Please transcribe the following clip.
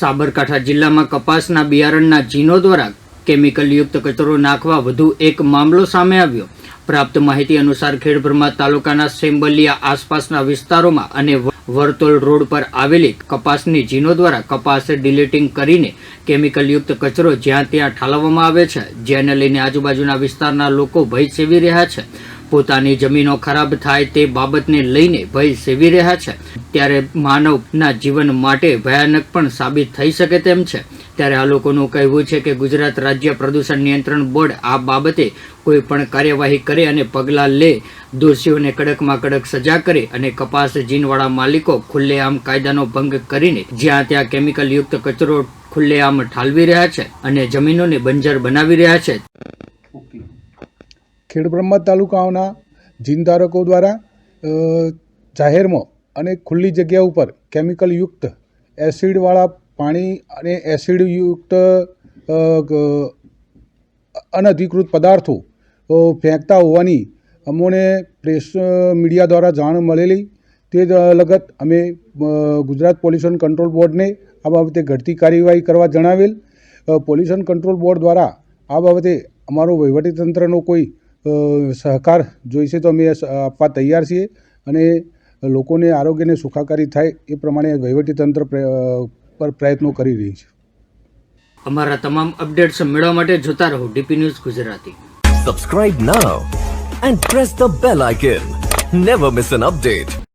સાબરકાંઠા જિલ્લામાં કપાસના બિયારણના જીનો દ્વારા કેમિકલયુક્ત કચરો નાખવા વધુ એક મામલો સામે આવ્યો. પ્રાપ્ત માહિતી અનુસાર ખેડબ્રહ્મા તાલુકાના સેમ્બલિયા આસપાસના વિસ્તારોમાં અને વર્તોલ રોડ પર આવેલી કપાસની જીનો દ્વારા કપાસ ડિલેટિંગ કરીને કેમિકલયુક્ત કચરો જ્યાં ત્યાં ઠાલવવામાં આવે છે. જેને લઈને આજુબાજુના વિસ્તારના લોકો ભય સેવી રહ્યા છે. પોતાની જમીનો ખરાબ થાય તે બાબતને લઈને ભય સેવી રહ્યા છે. ત્યારે માનવના જીવન માટે ભયાનક પણ સાબિત થઈ શકે તેમ છે. ત્યારે આ લોકોનું કહેવું છે કે ગુજરાત રાજ્ય પ્રદૂષણ નિયંત્રણ બોર્ડ આ બાબતે કોઈ પણ કાર્યવાહી કરે અને પગલાં લે. દોષીઓને કડકમાં કડક સજા કરે અને કપાસ જીનવાળા માલિકો ખુલ્લેઆમ કાયદાનો ભંગ કરીને જ્યાં ત્યાં કેમિકલયુક્ત કચરો ખુલ્લેઆમ ઠાલવી રહ્યા છે અને જમીનોને બંજર બનાવી રહ્યા છે. ખેડબ્રહ્મા તાલુકાઓના જીનધારકો દ્વારા જાહેરમાં અને ખુલ્લી જગ્યા ઉપર કેમિકલયુક્ત એસિડવાળા પાણી અને એસિડયુક્ત અનધિકૃત પદાર્થો ફેંકતા હોવાની અમોને પ્રેસ મીડિયા દ્વારા જાણ મળેલી. તે લગત અમે ગુજરાત પોલ્યુશન કંટ્રોલ બોર્ડને આ બાબતે ઘટતી કાર્યવાહી કરવા જણાવેલ. પોલ્યુશન કંટ્રોલ બોર્ડ દ્વારા આ બાબતે અમારો વહીવટીતંત્રનો કોઈ સહકાર જોઈશે તો અમે આપવા તૈયાર છીએ અને લોકોને આરોગ્યને સુખાકારી થાય એ પ્રમાણે વહીવટીતંત્ર પ્ર- પર પ્રયત્નો કરી રહી છે. અમારા તમામ અપડેટ્સ મેળવવા માટે જોતા રહો DP news Gujarati. Subscribe now and press the bell icon never miss an update.